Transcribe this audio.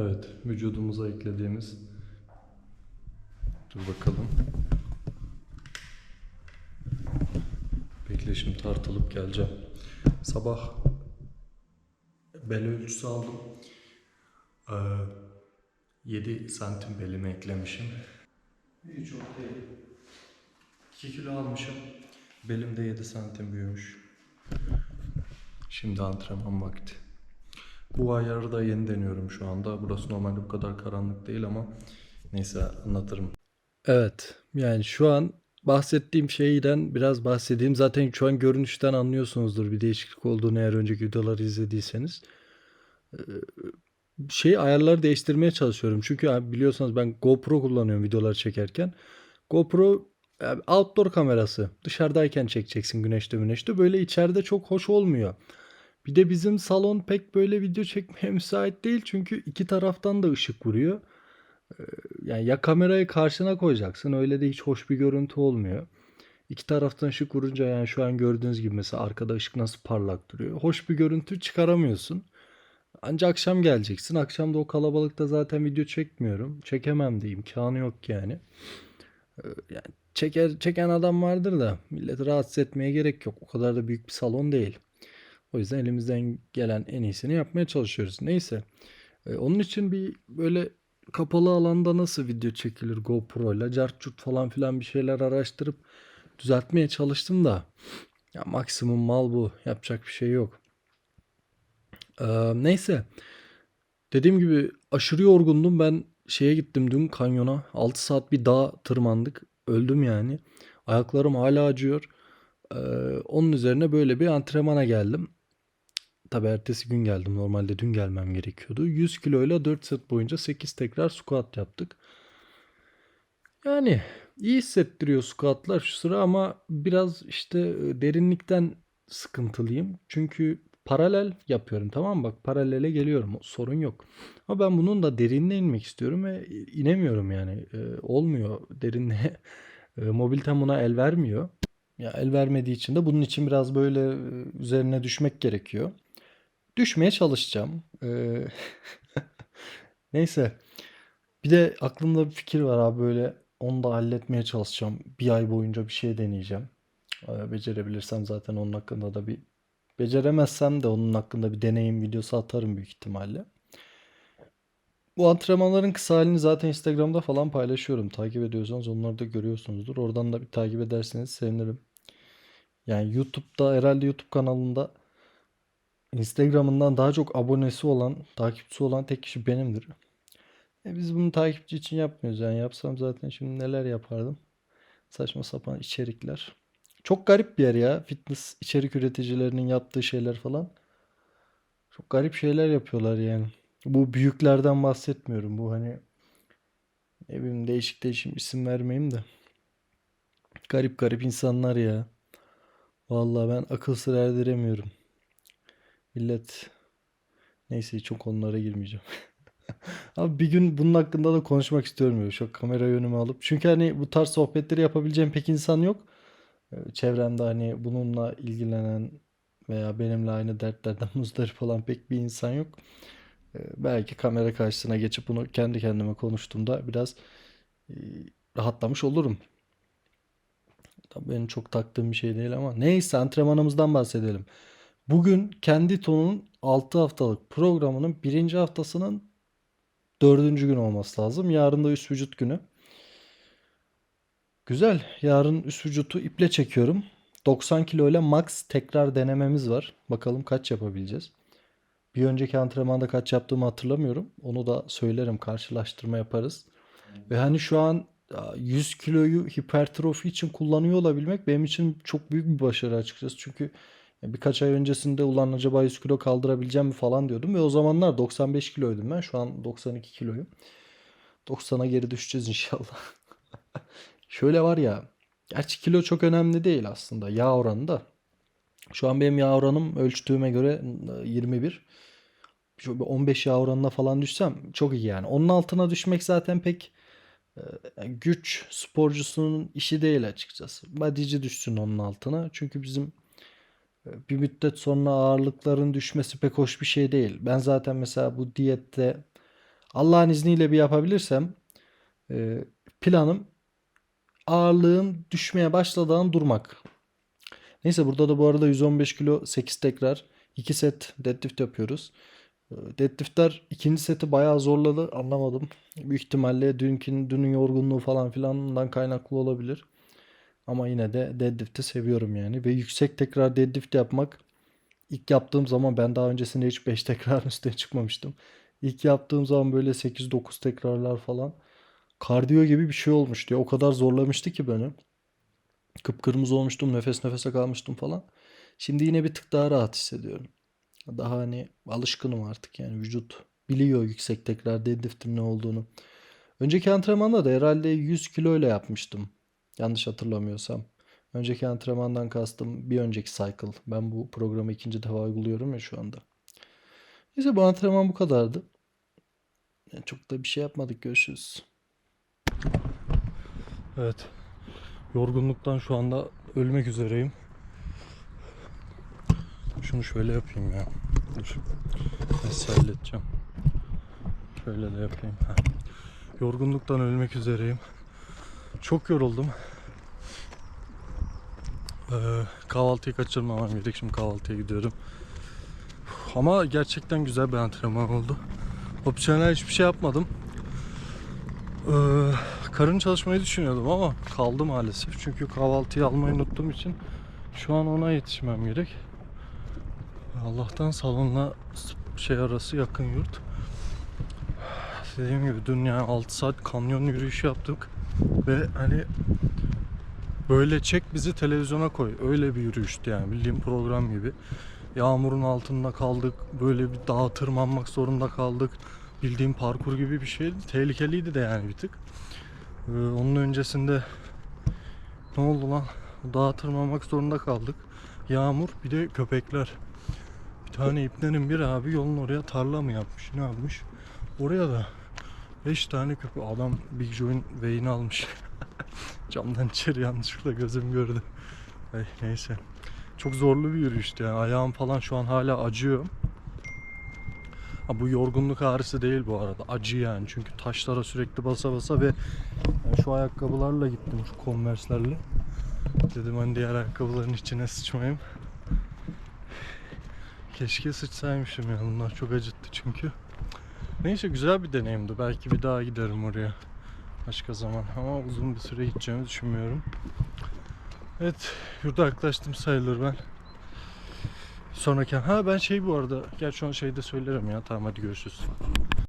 Evet, vücudumuza eklediğimiz. Dur bakalım. Bekle şimdi tartılıp geleceğim. Sabah bel ölçüsü aldım. Ee, 7 santim belime eklemişim. Hiç çok değil. 2 kilo almışım. Belim de 7 santim büyümüş. Şimdi antrenman vakti. Bu ayarı da yeni deniyorum şu anda. Burası normalde bu kadar karanlık değil ama neyse anlatırım. Evet yani şu an bahsettiğim şeyden biraz bahsedeyim. Zaten şu an görünüşten anlıyorsunuzdur bir değişiklik olduğunu eğer önceki videoları izlediyseniz. Ee, Şey ayarları değiştirmeye çalışıyorum. Çünkü biliyorsanız ben GoPro kullanıyorum videolar çekerken. GoPro yani outdoor kamerası. Dışarıdayken çekeceksin güneşte güneşte. Böyle içeride çok hoş olmuyor. Bir de bizim salon pek böyle video çekmeye müsait değil. Çünkü iki taraftan da ışık vuruyor. Ee, Yani ya kamerayı karşına koyacaksın. Öyle de hiç hoş bir görüntü olmuyor. İki taraftan ışık vurunca yani şu an gördüğünüz gibi mesela arkada ışık nasıl parlak duruyor. Hoş bir görüntü çıkaramıyorsun. Ancak akşam geleceksin. Akşam da o kalabalıkta zaten video çekmiyorum. Çekemem de imkanı yok yani. Ee, Yani çeker çeken adam vardır da milleti rahatsız etmeye gerek yok. O kadar da büyük bir salon değil. O yüzden elimizden gelen en iyisini yapmaya çalışıyoruz. Neyse. Ee, onun için bir böyle kapalı alanda nasıl video çekilir GoPro ile cart falan filan bir şeyler araştırıp düzeltmeye çalıştım da ya maksimum mal bu. Yapacak bir şey yok. Ee, neyse. Dediğim gibi aşırı yorgundum. Ben şeye gittim dün kanyona. 6 saat bir dağ tırmandık. Öldüm yani. Ayaklarım hala acıyor. Ee, onun üzerine böyle bir antrenmana geldim. Tabii ertesi gün geldim. Normalde dün gelmem gerekiyordu. 100 kiloyla 4 set boyunca 8 tekrar squat yaptık. Yani iyi hissettiriyor squatlar şu sıra ama biraz işte e, derinlikten sıkıntılıyım. Çünkü paralel yapıyorum tamam mı? Bak paralele geliyorum. Sorun yok. Ama ben bunun da derinine inmek istiyorum ve inemiyorum yani. E, olmuyor derinliğe. E, mobilitem buna el vermiyor. Ya el vermediği için de bunun için biraz böyle e, üzerine düşmek gerekiyor. Düşmeye çalışacağım. Ee, neyse. Bir de aklımda bir fikir var abi böyle onu da halletmeye çalışacağım. Bir ay boyunca bir şey deneyeceğim. Ee, becerebilirsem zaten onun hakkında da bir beceremezsem de onun hakkında bir deneyim videosu atarım büyük ihtimalle. Bu antrenmanların kısa halini zaten Instagram'da falan paylaşıyorum. Takip ediyorsanız onları da görüyorsunuzdur. Oradan da bir takip ederseniz sevinirim. Yani YouTube'da herhalde YouTube kanalında Instagram'ından daha çok abonesi olan, takipçisi olan tek kişi benimdir. E biz bunu takipçi için yapmıyoruz. Yani yapsam zaten şimdi neler yapardım. Saçma sapan içerikler. Çok garip bir yer ya. Fitness içerik üreticilerinin yaptığı şeyler falan. Çok garip şeyler yapıyorlar yani. Bu büyüklerden bahsetmiyorum. Bu hani ne bileyim değişik değişik isim vermeyeyim de. Garip garip insanlar ya. Vallahi ben akıl sır erdiremiyorum. Millet neyse çok onlara girmeyeceğim. Abi bir gün bunun hakkında da konuşmak istiyorum böyle şu kamera yönümü alıp. Çünkü hani bu tarz sohbetleri yapabileceğim pek insan yok. Ee, Çevremde hani bununla ilgilenen veya benimle aynı dertlerden muzdarip olan pek bir insan yok. Ee, Belki kamera karşısına geçip bunu kendi kendime konuştuğumda biraz e, rahatlamış olurum. Tabii benim çok taktığım bir şey değil ama. Neyse antrenmanımızdan bahsedelim. Bugün kendi tonun 6 haftalık programının birinci haftasının dördüncü gün olması lazım. Yarın da üst vücut günü. Güzel. Yarın üst vücutu iple çekiyorum. 90 kilo ile max tekrar denememiz var. Bakalım kaç yapabileceğiz. Bir önceki antrenmanda kaç yaptığımı hatırlamıyorum. Onu da söylerim. Karşılaştırma yaparız. Ve hani şu an ya, 100 kiloyu hipertrofi için kullanıyor olabilmek benim için çok büyük bir başarı açıkçası. Çünkü birkaç ay öncesinde ulan acaba 100 kilo kaldırabileceğim mi falan diyordum. Ve o zamanlar 95 kiloydum ben. Şu an 92 kiloyum. 90'a geri düşeceğiz inşallah. Şöyle var ya. Gerçi kilo çok önemli değil aslında. Yağ oranı da. Şu an benim yağ oranım ölçtüğüme göre e, 21. Şöyle bir 15 yağ oranına falan düşsem çok iyi yani. Onun altına düşmek zaten pek e, güç sporcusunun işi değil açıkçası. Bodyci düşsün onun altına. Çünkü bizim e, bir müddet sonra ağırlıkların düşmesi pek hoş bir şey değil. Ben zaten mesela bu diyette Allah'ın izniyle bir yapabilirsem e, planım ağırlığın düşmeye başladığından durmak. Neyse burada da bu arada 115 kilo 8 tekrar 2 set deadlift yapıyoruz. E, Deadliftler ikinci seti bayağı zorladı anlamadım. Büyük ihtimalle dünkün, dünün yorgunluğu falan filandan kaynaklı olabilir. Ama yine de deadlift'i seviyorum yani. Ve yüksek tekrar deadlift yapmak ilk yaptığım zaman ben daha öncesinde hiç 5 tekrar üstüne çıkmamıştım. İlk yaptığım zaman böyle 8-9 tekrarlar falan kardiyo gibi bir şey olmuştu. ya. O kadar zorlamıştı ki beni. Kıpkırmızı olmuştum, nefes nefese kalmıştım falan. Şimdi yine bir tık daha rahat hissediyorum. Daha hani alışkınım artık yani vücut biliyor yüksek tekrar deadlift'in ne olduğunu. Önceki antrenmanda da herhalde 100 kilo ile yapmıştım. Yanlış hatırlamıyorsam. Önceki antrenmandan kastım bir önceki cycle. Ben bu programı ikinci defa uyguluyorum ya şu anda. Neyse bu antrenman bu kadardı. Yani çok da bir şey yapmadık. Görüşürüz. Evet. Yorgunluktan şu anda ölmek üzereyim. Şunu şöyle yapayım ya. Dur. Nasıl halledeceğim. Şöyle de yapayım. Ha. Yorgunluktan ölmek üzereyim. Çok yoruldum. Ee, kahvaltıyı kaçırmamam gerek. Şimdi kahvaltıya gidiyorum. Ama gerçekten güzel bir antrenman oldu. Opsiyonel hiçbir şey yapmadım. Ee, karın çalışmayı düşünüyordum ama kaldı maalesef. Çünkü kahvaltıyı almayı unuttuğum için şu an ona yetişmem gerek. Allah'tan salonla şey arası yakın yurt. Dediğim gibi dün yani 6 saat kanyon yürüyüşü yaptık ve hani böyle çek bizi televizyona koy. Öyle bir yürüyüştü yani bildiğim program gibi. Yağmurun altında kaldık. Böyle bir dağa tırmanmak zorunda kaldık. Bildiğim parkur gibi bir şeydi. Tehlikeliydi de yani bir tık. Ee, onun öncesinde ne oldu lan? Dağa tırmanmak zorunda kaldık. Yağmur bir de köpekler. Bir tane iplerin bir abi yolun oraya tarla mı yapmış? Ne yapmış? Oraya da 5 tane köpek. Adam Big Joe'un veyini almış. Camdan içeri yanlışlıkla gözüm gördü. Ay, neyse. Çok zorlu bir yürüyüştü yani. Ayağım falan şu an hala acıyor. Ha, bu yorgunluk ağrısı değil bu arada. Acı yani. Çünkü taşlara sürekli basa basa ve yani şu ayakkabılarla gittim. Şu Converse'lerle. Dedim hani diğer ayakkabıların içine sıçmayayım. Keşke sıçsaymışım ya. Bunlar çok acıttı çünkü. Neyse güzel bir deneyimdi. Belki bir daha giderim oraya. Başka zaman. Ama uzun bir süre gideceğimi düşünmüyorum. Evet. Yurda yaklaştım sayılır ben. Sonraki ha ben şey bu arada gerçi onu şeyde söylerim ya tamam hadi görüşürüz.